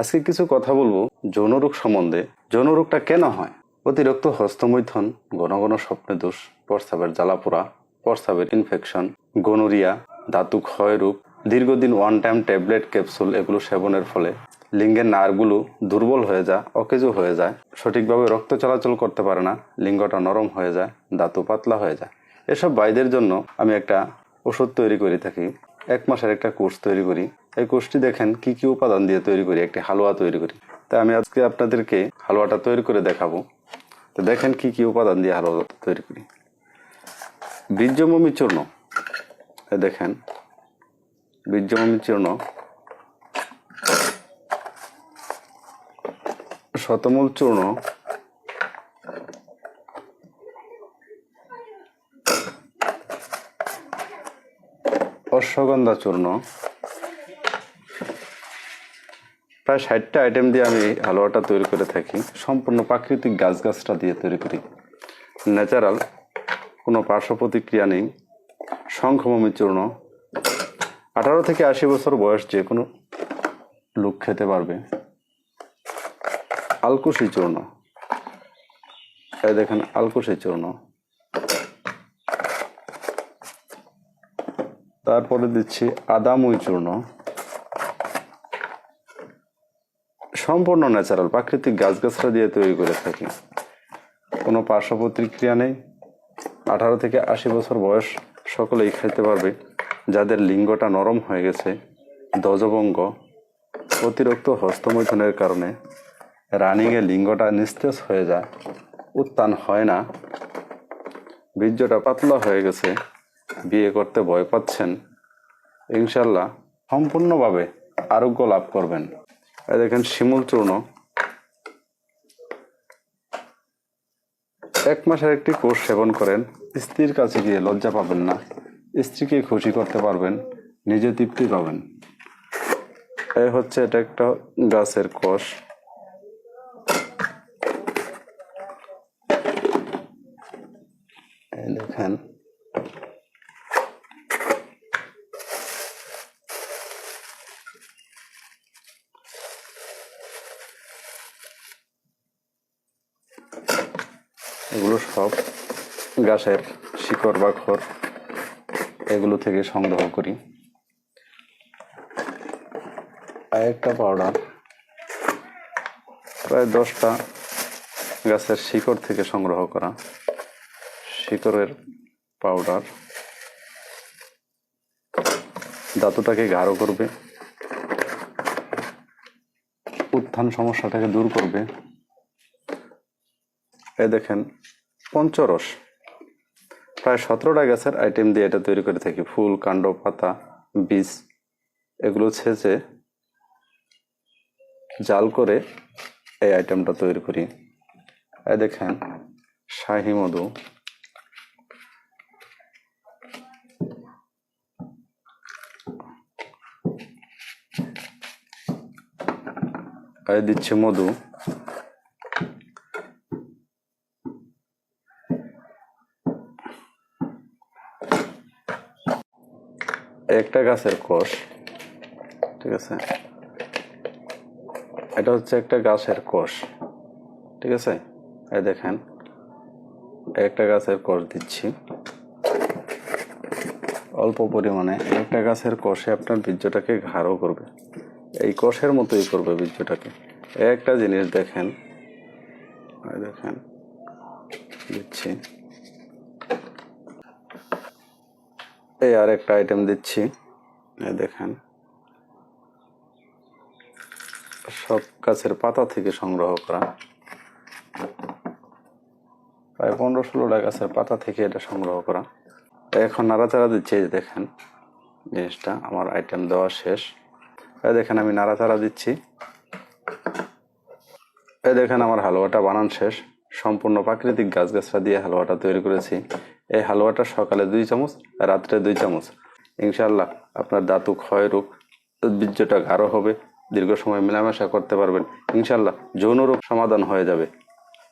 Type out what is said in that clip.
আজকে কিছু কথা বলব যৌনরোগ সম্বন্ধে। যৌনরোগটা কেন হয়? অতিরিক্ত হস্তমৈথন, ঘন ঘন স্বপ্নে দোষ, প্রস্রাবের জ্বালাপোড়া, প্রস্রাবের ইনফেকশন গনোরিয়া ধাতু ক্ষয়রোগ দীর্ঘদিন ওয়ান টাইম ট্যাবলেট ক্যাপসুল এগুলো সেবনের ফলে লিঙ্গের নারগুলো দুর্বল হয়ে যায়, অকেজো হয়ে যায়, সঠিকভাবে রক্ত চলাচল করতে পারে না, লিঙ্গটা নরম হয়ে যায় দাঁতু পাতলা হয়ে যায়। এসব বাইদের জন্য আমি একটা ওষুধ তৈরি করে থাকি, এক মাসের একটা কোর্স তৈরি করি। এই কোর্সটি দেখেন কি কি উপাদান দিয়ে তৈরি করি, একটি হালুয়া তৈরি করি। তাই আমি আজকে আপনাদেরকে হালুয়াটা তৈরি করে দেখাবো। তো দেখেন কি কি উপাদান দিয়ে হালুয়া তৈরি করি। বীর্যমমি চূর্ণ। দেখেন, বীর্যমমি চূর্ণ। শতমূল চূর্ণ। অশ্বগন্ধা চূর্ণ। প্রায় ষাটটা আইটেম দিয়ে আমি হালুয়াটা তৈরি করে থাকি। সম্পূর্ণ প্রাকৃতিক গাছগাছটা দিয়ে তৈরি করি। ন্যাচারাল কোনো পার্শ্ব প্রতিক্রিয়া নেই। শঙ্খমমি চূর্ণ। আঠারো থেকে আশি বছর বয়স যে কোনো লোক খেতে পারবে। আলকুশি চূর্ণ। দেখেন, আলকুশি চূর্ণ। তারপরে দিচ্ছি আদামুই চূর্ণ। সম্পূর্ণ ন্যাচারাল প্রাকৃতিক গাছগাছরা দিয়ে তৈরি করে থাকি। কোনো পার্শ্ব প্রতিক্রিয়া নেই। আঠারো থেকে আশি বছর বয়স সকলেই খাইতে পারবে। যাদের লিঙ্গটা নরম হয়ে গেছে দজভঙ্গ অতিরিক্ত হস্তমৈথনের কারণে রানিংয়ে লিঙ্গটা নিস্তেজ হয়ে যায় উত্তান হয় না। বীর্যটা পাতলা হয়ে গেছে। বিয়ে করতে ভয় পাচ্ছেন। ইনশাল্লাহ সম্পূর্ণভাবে আরোগ্য লাভ করবেন। এই দেখেন শিমুল চূর্ণ। এক মাসের একটি কোর্স সেবন করেন। স্ত্রীর কাছে গিয়ে লজ্জা পাবেন না। স্ত্রীকে খুশি করতে পারবেন, নিজে তৃপ্তি পাবেন। এ হচ্ছে এটা একটা গাছের কোষ। দেখেন। এগুলো সব গাছের শিকড় বা খড় এগুলো থেকে সংগ্রহ করি। আর একটা পাউডার, প্রায় দশটা গাছের শিকড় থেকে সংগ্রহ করা শিকড়ের পাউডার। দাঁতটাকে গাঢ় করবে, উত্থান সমস্যাটাকে দূর করবে। এই দেখেন, পঞ্চরস। প্রায় সতেরোটা গাছের আইটেম দিয়ে এটা তৈরি করে থাকি। ফুল, কাণ্ড, পাতা, বীজ, এগুলো ছেঁচে জাল করে এই আইটেমটা তৈরি করি। এই দেখেন, শাহি মধু। দিচ্ছে মধু। একটা গাছের কোষ, ঠিক আছে? এটা হচ্ছে একটা গাছের কোষ, ঠিক আছে? এই দেখেন, একটা গাছের কোষ দিচ্ছি। অল্প পরিমাণে একটা গাছের কোষে আপনার বীর্যটাকে ঘাড়ও করবে। এই কোষের মতোই করবে বীর্যটাকে। একটা জিনিস দেখেন দেখেন, দিচ্ছি। এই আর একটা আইটেম দিচ্ছি দেখেন। সব গাছের পাতা থেকে সংগ্রহ করা। প্রায় পনেরো ষোলোটা গাছের পাতা থেকে এটা সংগ্রহ করা। এখন নাড়াচাড়া দিচ্ছি, এই দেখেন জিনিসটা, আমার আইটেম দেওয়া শেষ। এই দেখেন, আমি নাড়াচাড়া দিচ্ছি। এই দেখেন, আমার হালুয়াটা বানান শেষ। সম্পূর্ণ প্রাকৃতিক গাছগাছরা দিয়ে হালুয়াটা তৈরি করেছি। এই হালুয়াটা সকালে দুই চামচ, রাত্রে দুই চামচ। ইনশাল্লাহ আপনার দাঁতু ক্ষয় রোগ বীর্যটা গাঢ় হবে, দীর্ঘ সময় মেলামেশা করতে পারবেন। ইনশাল্লাহ যৌন রোগ সমাধান হয়ে যাবে।